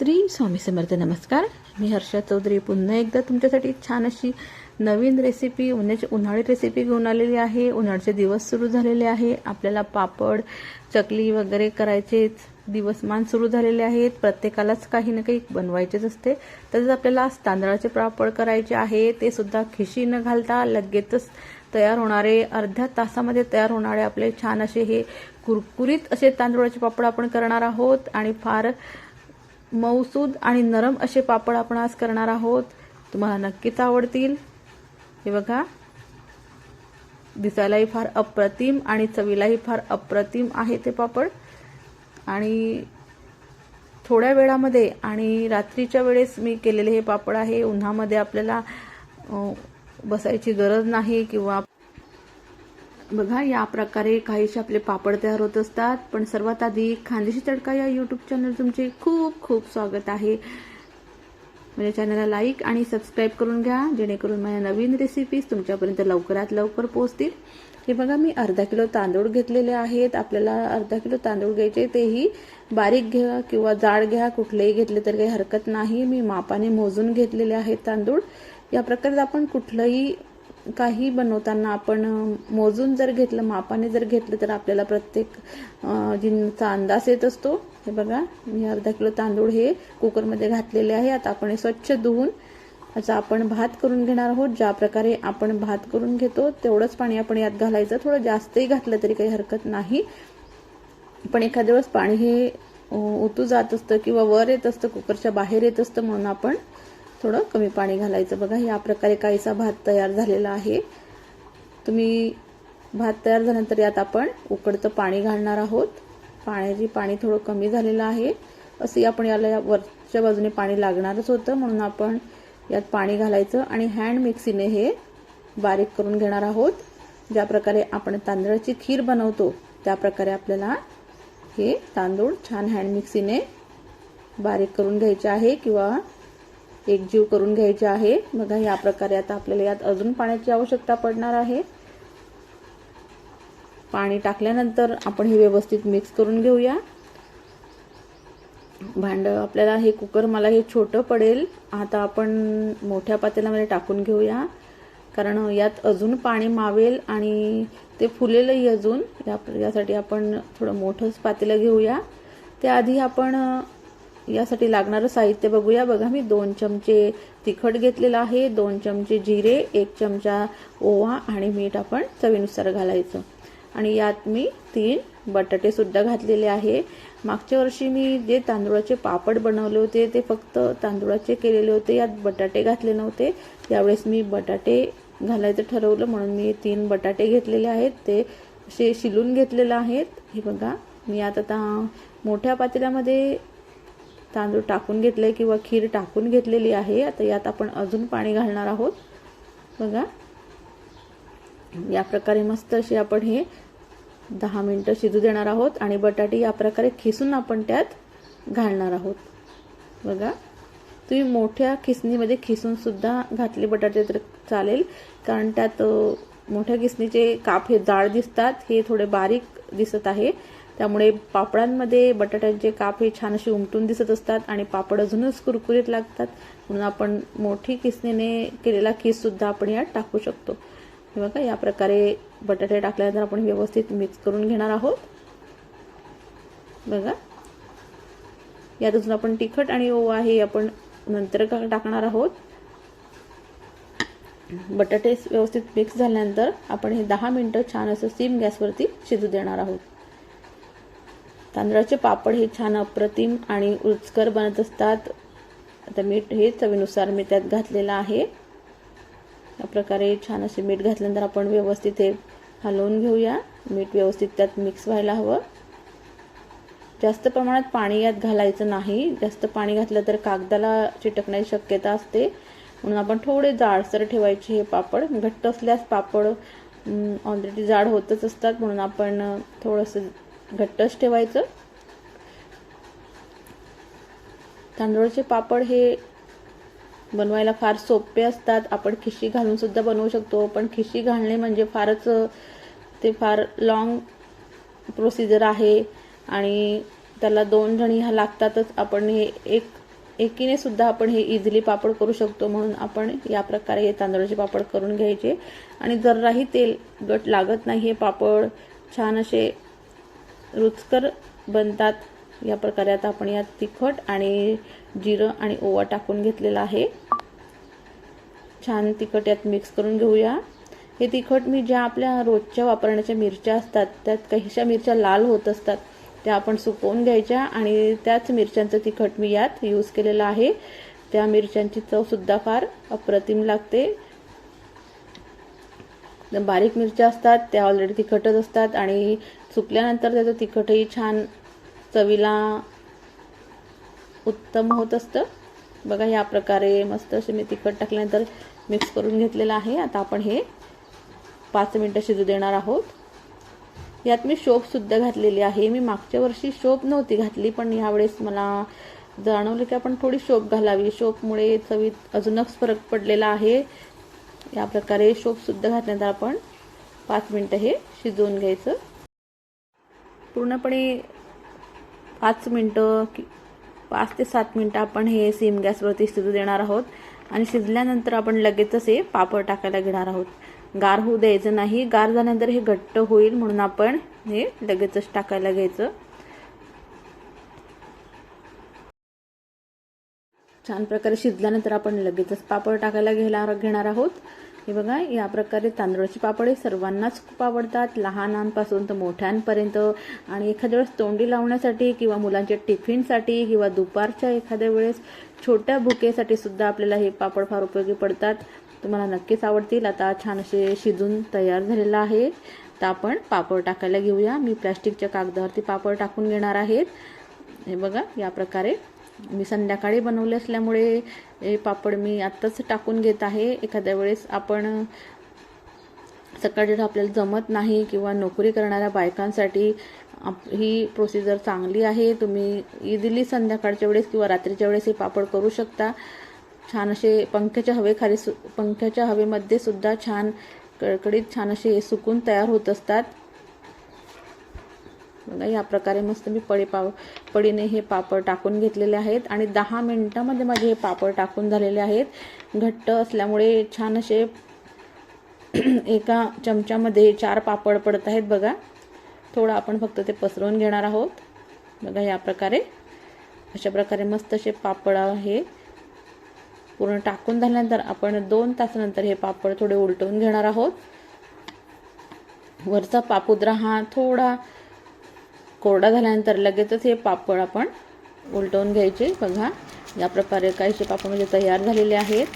श्री स्वामी समर्थ. नमस्कार. मी हर्षा चौधरी. पुन्हा एकदा तुमच्यासाठी छान अशी नवीन रेसिपी उन्हाची उन्हाळी रेसिपी घेऊन आलेली आहे. उन्हाळ्याचे दिवस सुरू झालेले आहे. आपल्याला पापड चकली वगैरे करायचेच दिवसमान सुरू झालेले आहेत. प्रत्येकालाच काही ना काही बनवायचेच असते. तसेच आपल्याला आज तांदळाचे पापड करायचे आहे. ते सुद्धा खिशी न घालता लगेचच तयार होणारे अर्ध्या तासामध्ये तयार होणारे आपले छान असे हे कुरकुरीत असे तांदूळाचे पापड आपण करणार आहोत. आणि फार मऊसूद आणि नरम असे पापड आपण आज करणार आहोत. तुम्हाला नक्कीच आवडतील. हे बघा. दिसायलाही फार अप्रतिम आणि चवीलाही फार अप्रतिम आहे ते पापड. आणि थोड्या वेळामध्ये आणि रात्रीच्या वेळेस मी केलेले हे पापड आहे. उन्हामध्ये आपल्याला बसायची गरज नाही किंवा बघा या प्रकारे काहीसे आपले पापड तयार होत असतात. पण सर्वात आधी खानदेशी तडका या यूट्यूब चॅनल तुमचे खूप खूप स्वागत आहे. माझ्या चॅनलला लाईक आणि सबस्क्राईब करून घ्या जेणेकरून माझ्या नवीन रेसिपीज तुमच्यापर्यंत लवकरात लवकर पोहोचतील. हे बघा मी अर्धा किलो तांदूळ घेतलेले आहेत. आपल्याला अर्धा किलो तांदूळ घ्यायचे तेही बारीक घ्या किंवा जाड घ्या. कुठलेही घेतले तर काही हरकत नाही. मी मापाने मोजून घेतलेले आहेत तांदूळ. या प्रकारे आपण कुठलंही काही बनवताना आपण मोजून जर घेतलं मापाने जर घेतलं तर आपल्याला प्रत्येक जिनचा अंदाज येत असतो. हे बघा मी अर्धा किलो तांदूळ हे कुकरमध्ये घातलेले आहे. आता आपण हे स्वच्छ धुवून याचा आपण भात करून घेणार आहोत. ज्या प्रकारे आपण भात करून घेतो तेवढंच पाणी आपण यात घालायचं. थोडं जास्तही घातलं तरी काही हरकत नाही. पण एखाद्या वेळेस पाणी हे ओतू जात असतं किंवा वर येत असतं कुकरच्या बाहेर येत असतं म्हणून आपण थोडं कमी पाणी घालायचं. बघा या प्रकारे काहीसा भात तयार झालेला आहे. तुम्ही भात तयार झाल्यानंतर यात आपण उकडतं पाणी घालणार आहोत. पाण्याची पाणी थोडं कमी झालेलं आहे. असे आपण याला या वरच्या बाजूने पाणी लागणारच होतं म्हणून आपण यात पाणी घालायचं आणि हँड मिक्सीने हे बारीक करून घेणार आहोत. ज्या प्रकारे आपण तांदळाची खीर बनवतो त्या प्रकारे आपल्याला हे तांदूळ छान हँड मिक्सीने बारीक करून घ्यायचे आहे किंवा एकजीव करून घ्यायचे आहे. बघा या प्रकारे आता आपल्याला यात अजून पाण्याची आवश्यकता पडणार आहे. पाणी टाकल्यानंतर आपण हे व्यवस्थित मिक्स करून घेऊया. भांडं आपल्याला हे कुकर मला हे छोटं पडेल. आता आपण मोठ्या पातेल्यामध्ये टाकून घेऊया. कारण यात अजून पाणी मावेल आणि ते फुलेलंही अजून. या यासाठी आपण थोडं मोठंच पातेलं घेऊया. त्याआधी आपण यासाठी लागणारं साहित्य बघूया. बघा मी दोन चमचे तिखट घेतलेलं आहे दोन चमचे जिरे एक चमचा ओवा आणि मीठ आपण चवीनुसार घालायचं. आणि यात मी तीन बटाटेसुद्धा घातलेले आहे. मागच्या वर्षी मी जे तांदूळाचे पापड बनवले होते ते फक्त तांदूळाचे केलेले होते. यात बटाटे घातले नव्हते. यावेळेस मी बटाटे घालायचं ठरवलं म्हणून मी तीन बटाटे घेतलेले आहेत. ते असे शिलून घेतलेलं आहेत. हे बघा मी आता आता मोठ्या पातेल्यामध्ये तांदूळ टाकून घेतले किंवा खीर टाकून घेतलेली आहे. आता यात आपण अजून पाणी घालणार आहोत. बघा. या प्रकारे मस्त अशी आपण हे दहा मिनटं शिजू देणार आहोत आणि बटाटे या प्रकारे खिसून आपण त्यात घालणार आहोत. बघा. तुम्ही मोठ्या खिसणीमध्ये खिसून सुद्धा घातले बटाटे तर चालेल. कारण त्यात मोठ्या खिसणीचे काप हे जाड दिसतात. हे थोडे बारीक दिसत आहे. त्यामुळे पापडांमध्ये बटाट्यांचे काप हे छान असे उमटून दिसत असतात आणि पापड अजूनच कुरकुरीत लागतात. म्हणून आपण मोठी किसणीने केलेला किससुद्धा आपण यात टाकू शकतो. हे बघा या प्रकारे बटाटे टाकल्यानंतर आपण व्यवस्थित मिक्स करून घेणार आहोत. बघा. यात अजून आपण तिखट आणि ओवा हे आपण नंतर का- टाकणार आहोत. बटाटे व्यवस्थित मिक्स झाल्यानंतर आपण हे दहा मिनटं छान असं सीम गॅसवरती शिजू देणार आहोत. तांदळाचे पापड हे छान अप्रतिम आणि रुचकर बनत असतात. आता मीठ हे चवीनुसार मी त्यात घातलेलं आहे. या प्रकारे छान असे मीठ घातल्यानंतर आपण व्यवस्थित हे हलवून घेऊया. मीठ व्यवस्थित त्यात मिक्स व्हायला हवं. जास्त प्रमाणात पाणी यात घालायचं नाही. जास्त पाणी घातलं तर कागदाला चिटकण्याची शक्यता असते. म्हणून आपण थोडे जाडसर ठेवायचे हे पापड. घट्ट असल्यास पापड ऑलरेडी जाड होतच असतात. म्हणून आपण थोडंसं घट्टच ठेवायचं. तांदूळाचे पापड हे बनवायला फार सोपे असतात. आपण खिशी घालून सुद्धा बनवू शकतो पण खिशी घालणे म्हणजे फारच ते फार लॉंग प्रोसिजर आहे आणि त्याला दोन जणी ह्या लागतातच. आपण हे एक एकीने सुद्धा आपण हे इझिली पापड करू शकतो म्हणून आपण या प्रकारे हे तांदळाचे पापड करून घ्यायचे. आणि जराही तेल गट लागत नाही हे पापड छान असे रुचकर बनतात. या प्रकारे आता आपण यात तिखट आणि जिरं आणि ओवा टाकून घेतलेला आहे. छान तिखट यात मिक्स करून घेऊया. हे तिखट मी ज्या आपल्या रोजच्या वापरण्याच्या मिरच्या असतात त्यात काहीशा मिरच्या लाल होत असतात त्या आपण सुकवून घ्यायच्या आणि त्याच मिरच्यांचं तिखट मी यात यूज केलेलं आहे. त्या मिरच्यांची चवसुद्धा फार अप्रतिम लागते. बारीक मिरच्या असतात त्या ऑलरेडी तिखटच असतात आणि सुकल्यानंतर त्याचं तिखटही छान चवीला उत्तम होत असतं. बघा या प्रकारे मस्त असे मी तिखट टाकल्यानंतर मिक्स करून घेतलेलं आहे. आता आपण हे पाच मिनटं शिजू देणार आहोत. यात मी शोपसुद्धा घातलेली आहे. मी मागच्या वर्षी शोप नव्हती घातली पण यावेळेस मला जाणवलं की आपण थोडी शोप घालावी. शोपमुळे चवीत अजूनच फरक पडलेला आहे. या प्रकारे शोपसुद्धा घातल्यानंतर आपण पाच मिनटं हे शिजवून घ्यायचं. पूर्णपणे पाच मिनटं पाच ते सात मिनटं आपण हे सेम गॅसवरती शिजू देणार आहोत. आणि शिजल्यानंतर आपण लगेचच हे पापड टाकायला घेणार आहोत. गार होऊ द्यायचं नाही. गार झाल्यानंतर हे घट्ट होईल म्हणून आपण हे लगेचच टाकायला घ्यायचं. छान प्रकारे शिजल्यानंतर आपण लगेचच पापड टाकायला घेणार घेणार आहोत. हे बघा या प्रकारे तांदळाची पापड हे सर्वांनाच खूप आवडतात. लहानांपासून तर मोठ्यांपर्यंत. आणि एखाद्या वेळेस तोंडी लावण्यासाठी किंवा मुलांच्या टिफिनसाठी किंवा दुपारच्या एखाद्या वेळेस छोट्या भुकेसाठी सुद्धा आपल्याला हे पापड फार उपयोगी पडतात. तुम्हाला नक्कीच आवडतील. आता छान असे शिजून तयार झालेलं आहे. तर आपण पापड टाकायला घेऊया. मी प्लॅस्टिकच्या कागदावरती पापड टाकून घेणार आहेत. हे बघा या प्रकारे मी संध्याकाळी बनवले असल्यामुळे हे पापड मी आत्ताच टाकून घेत आहे. एखाद्या वेळेस आपण सकाळी आपल्याला जमत नाही किंवा नोकरी करणाऱ्या बायकांसाठी आप ही प्रोसिजर चांगली आहे. तुम्ही इझिली संध्याकाळच्या वेळेस किंवा रात्रीच्या वेळेस हे पापड करू शकता. छान असे पंख्याच्या हवेखाली सु पंख्याच्या हवेमध्ये सुद्धा छान कडकडीत छान असे सुकून तयार होत असतात. बघा या प्रकारे मस्त मी पडी पाव पडीने हे पापड टाकून घेतलेले आहेत आणि दहा मिनटामध्ये माझे हे पापड टाकून झालेले आहेत. घट्ट असल्यामुळे छान असे एका चमच्यामध्ये चार पापड पडत आहेत बघा. थोडं आपण फक्त ते पसरवून घेणार आहोत. बघा या प्रकारे. अशा प्रकारे मस्त असे पापड हे पूर्ण टाकून झाल्यानंतर आपण दोन तासानंतर हे पापड थोडे उलटवून घेणार आहोत. वरचा पापुद्रा हा थोडा कोरडा झाल्यानंतर लगेचच हे पापड आपण उलटवून घ्यायचे. बघा या प्रकारे काहीसे पापड म्हणजे तयार झालेले आहेत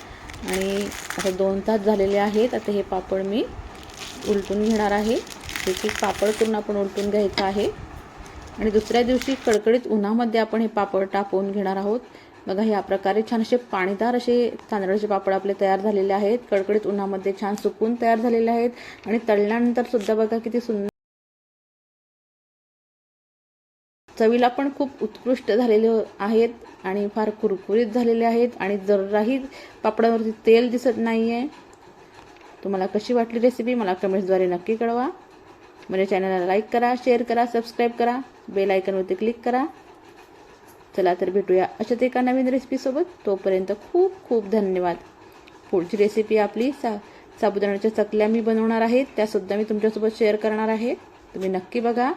आणि आता दोन तास झालेले आहेत. आता हे पापड मी उलटून घेणार आहे. एक एक पापड करून आपण उलटून घ्यायचं आहे. आणि दुसऱ्या दिवशी कडकडीत उन्हामध्ये आपण हे पापड टाकून घेणार आहोत. बघा ह्या प्रकारे छान असे पाणीदार असे तांदळाचे पापड आपले तयार झालेले आहेत. कडकडीत उन्हामध्ये छान सुकून तयार झालेले आहेत. आणि तळल्यानंतर सुद्धा बघा किती सुंदर चवीला पण खूप उत्कृष्ट झालेले आहेत आणि फार कुरकुरीत झालेले आहेत आणि जराही पापडावरती तेल दिसत नाही आहे तुम्हाला कशी वाटली रेसिपी मला कमेंट्सद्वारे नक्की कळवा. माझ्या चॅनलला लाईक करा शेअर करा सबस्क्राईब करा बेल आयकनवरती क्लिक करा. चला तर भेटूया अशाच एका नवीन रेसिपीसोबत तोपर्यंत खूप खूप धन्यवाद. पुढची रेसिपी आपली सा साबुदाण्याच्या चकल्या मी बनवणार आहेत त्यासुद्धा मी तुमच्यासोबत शेअर करणार आहे. तुम्ही नक्की बघा.